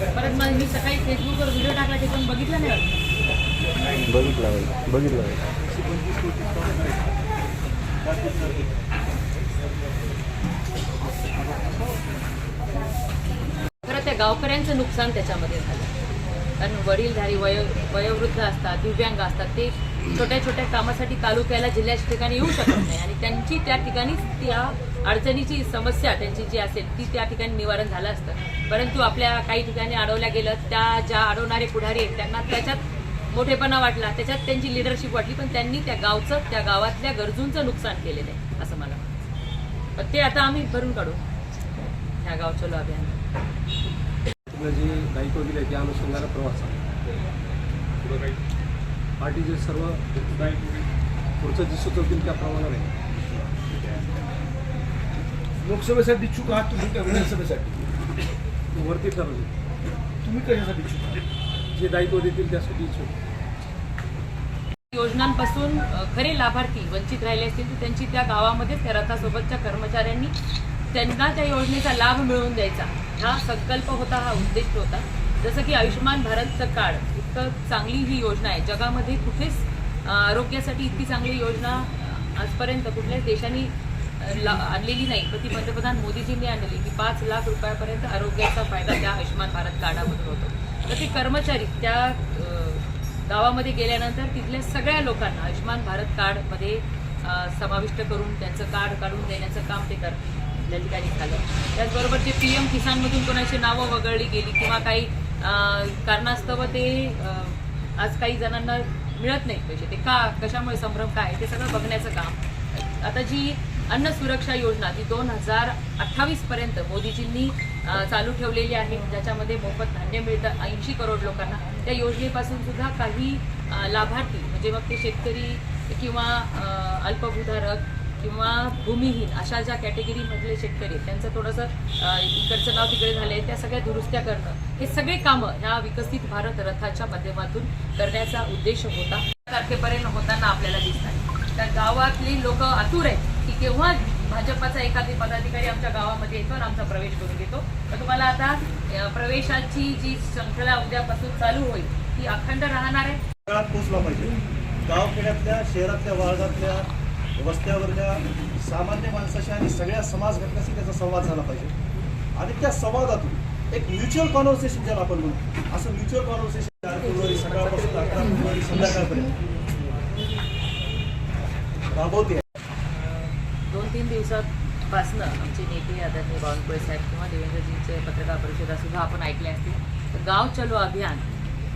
परत मग मी सकाळी फेसबुकवर व्हिडिओ टाकला ते पण बघितलं नाही. बघितला बघितला खरं त्या गावकऱ्यांचं नुकसान त्याच्यामध्ये झालं कारण वडीलधारी वयो वयोवृद्ध असतात दिव्यांग असतात ते छोट्या छोट्या कामासाठी तालुक्याला जिल्ह्याच्या ठिकाणी येऊ शकत नाही. आणि त्यांची त्या ठिकाणी त्या अडचणीची समस्या त्यांची जी असेल ती त्या ठिकाणी निवारण झालं असतं. परंतु आपल्या काही ठिकाणी अडवल्या गेलं त्या ज्या अडवणारे पुढारी आहेत त्यांना त्याच्यात मोठेपणा वाटला त्याच्यात त्यांची लिडरशिप वाटली पण त्यांनी त्या गावचं त्या गावातल्या गरजूंचं नुकसान केलेलं आहे असं मला वाटतं. पण ते आता आम्ही भरून काढू. ह्या गाव चलो अभियान आपलं जे दायित्व दिलं आहे त्या अनुषंगाने प्रवास पार्टीचे सर्व पुढचं जे सुचवतील त्या आहे. लोकसभेसाठी इच्छुक आहात तुम्ही का विधानसभेसाठी? वरती ठरवले तुम्ही कशासाठी इच्छुक आहात? जे दायित्व देतील त्यासाठी इच्छुक. योजनांपासून खरे लाभार्थी वंचित राहिले असतील तर त्यांची त्या गावामध्येच त्या रथासोबतच्या कर्मचाऱ्यांनी त्यांना त्या योजनेचा लाभ मिळवून द्यायचा. हा संकल्प होता हा उद्देश होता. जसं की आयुष्यमान भारतचं कार्ड इतकं चांगली ही योजना आहे. जगामध्ये कुठेच आरोग्यासाठी इतकी चांगली योजना आजपर्यंत कुठल्याच देशांनी ला- आणलेली नाही. पण ती पंतप्रधान मोदीजींनी आणलेली की पाच लाख रुपयापर्यंत आरोग्याचा फायदा त्या आयुष्यमान भारत कार्डामधून होतो. तर ते कर्मचारी त्या गावामध्ये गेल्यानंतर तिथल्या सगळ्या लोकांना आयुष्यमान भारत कार्डमध्ये समाविष्ट करून त्यांचं कार्ड काढून देण्याचं काम ते करतात. त्या ठिकाणी झालं. त्याचबरोबर जे पी एम किसानमधून कोणाची नावं वगळली गेली किंवा काही कारणास्तव ते आज काही जणांना मिळत नाहीत पैसे. ते का कशामुळे संभ्रम काय? ते सगळं बघण्याचं काम. आता जी अन्न सुरक्षा योजना ती दोन हजार अठ्ठावीस पर्यंत मोदीजींनी चालू ठेवलेली आहे. ज्याच्यामध्ये मोफत धान्य मिळतं ऐंशी करोड लोकांना. त्या योजनेपासून सुद्धा काही लाभार्थी म्हणजे मग ते शेतकरी किंवा अल्पभूधारक किंवा भूमिहीन अशा ज्या कॅटेगरीमधले शेतकरी आहेत त्यांचं थोडंसं इकडचं नाव तिकडे झालं आहे त्या सगळ्या दुरुस्त्या करणं हे सगळे कामं ह्या विकसित भारत रथाच्या माध्यमातून करण्याचा उद्देश होता. तारखेपर्यंत होताना आपल्याला दिसतात त्या गावातली लोक आतुर आहेत की केव्हा भाजपाचा एखादी पदाधिकारी आमच्या गावामध्ये येतो आणि आमचा प्रवेश करून घेतो. तर तुम्हाला आता प्रवेशाची जी श्रंखला उद्यापासून चालू होईल ती अखंड राहणार आहे. पोचला पाहिजे. गावखेड्यातल्या शहरातल्या वार्डातल्या वस्त्यावरच्या सामान्य माणसाशी आणि सगळ्या समाज घटकाशी त्याचा संवाद झाला पाहिजे. आणि त्या संवादातून एक म्युच्युअल कॉन्व्हर्सेशन ज्याला आपण म्हणतो असं म्युच्युअल कॉन्व्हर्सेशन चार फेब्रुवारी सकाळपासून अकरा फेब्रुवारी संध्याकाळपर्यंत. राबवते दोन तीन दिवसापासनं आमचे नेते आदरणीय बावनकुळे साहेब किंवा देवेंद्रजींचे पत्रकार परिषदा सुद्धा आपण ऐकले असतील. तर गाव चलो अभियान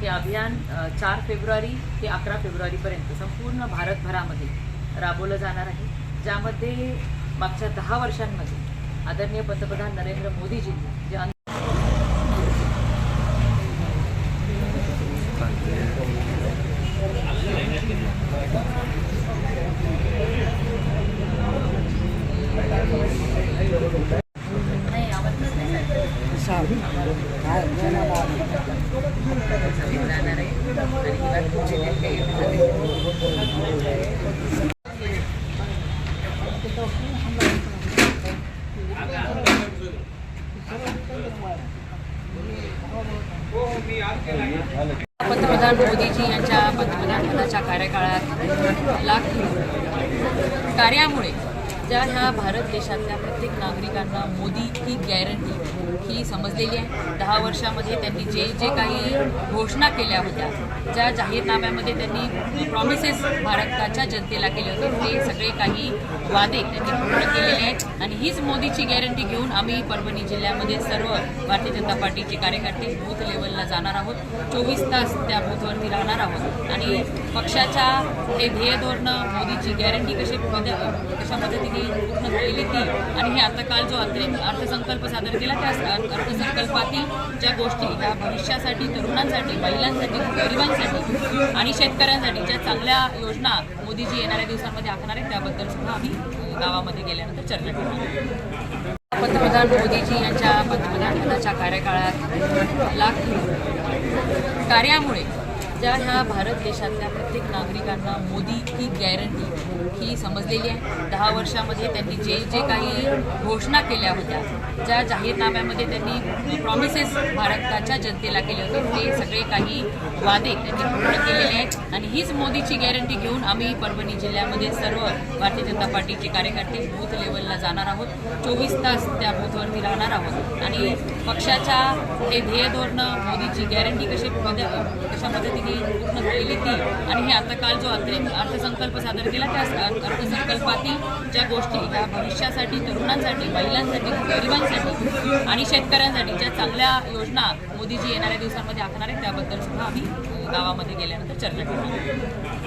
हे अभियान चार फेब्रुवारी ते अकरा फेब्रुवारीपर्यंत संपूर्ण भारतभरामध्ये राबवलं जाणार आहे ज्यामध्ये मागच्या दहा वर्षांमध्ये आदरणीय पंतप्रधान नरेंद्र मोदीजींनी जे अन्न नाही आवडतच नाही साहेब. जाणार आहे आणि ही बात पुढच्या जिल्ह्यात काही येणार नाही. पंतप्रधान मोदीजी यांच्या पंतप्रधानपदाच्या कार्यकाळात लाख कार्यामुळे ज्या ह्या भारत देशातल्या प्रत्येक नागरिकांना मोदी ही गॅरंटी ही समजलेली आहे. दहा वर्षामध्ये त्यांनी जे जे काही घोषणा केल्या होत्या ज्या जाहीरनाम्यामध्ये त्यांनी प्रॉमिसेस भारताच्या जनतेला केले होते ते सगळे काही वादे त्यांनी पूर्ण केलेले आहेत. आणि हीच मोदीची गॅरंटी घेऊन आम्ही परभणी जिल्ह्यामध्ये सर्व भारतीय जनता पार्टीचे कार्यकर्ते बूथ लेवलला जाणार आहोत. चोवीस तास त्या बूथवरती राहणार आहोत. आणि पक्षाच्या हे ध्येय धोरणं मोदीची गॅरंटी कशी कशा पद्धतीने पूर्ण झालेली ती आणि हे आता काल जो अंतरिम अर्थसंकल्प सादर केला त्या अर्थसंकल्पातील ज्या गोष्टी ह्या भविष्यासाठी तरुणांसाठी महिलांसाठी गरिबांसाठी आणि शेतकऱ्यांसाठी ज्या चांगल्या योजना मोदीजी येणाऱ्या दिवसांमध्ये आखणार आहेत त्याबद्दल सुद्धा आम्ही गावामध्ये गेल्यानंतर चर्चा करणार पंतप्रधान मोदीजी यांच्या पंतप्रधानपदाच्या कार्यकाळात लाख कार्यामुळे ज्या ह्या भारत देशातल्या प्रत्येक नागरिकांना मोदी ही गॅरंटी ही समजलेली आहे. दहा वर्षामध्ये त्यांनी जे जे काही घोषणा केल्या होत्या ज्या जाहीरनाम्यामध्ये त्यांनी प्रॉमिसेस भारताच्या जनतेला केले होते ते सगळे काही वादे त्यांनी पूर्ण केलेले आहेत. आणि हीच मोदीची गॅरंटी घेऊन आम्ही परभणी जिल्ह्यामध्ये सर्व भारतीय जनता पार्टीचे कार्यकर्ते बूथ लेवलला जाणार आहोत. चोवीस तास त्या बूथवरती राहणार आहोत. आणि पक्षाच्या हे ध्येय धोरणं मोदीची गॅरंटी कशी कशा पद्धतीने पूर्ण झालेली ती आणि हे आता काल जो अंतरिम अर्थसंकल्प सादर केला त्या अर्थ- अर्थसंकल्पातील ज्या गोष्टी ह्या भविष्यासाठी तरुणांसाठी महिलांसाठी गरिबांसाठी आणि शेतकऱ्यांसाठी ज्या चांगल्या योजना मोदीजी येणाऱ्या दिवसांमध्ये आखणार आहेत त्याबद्दल सुद्धा आम्ही गावामध्ये गेल्यानंतर चर्चा केली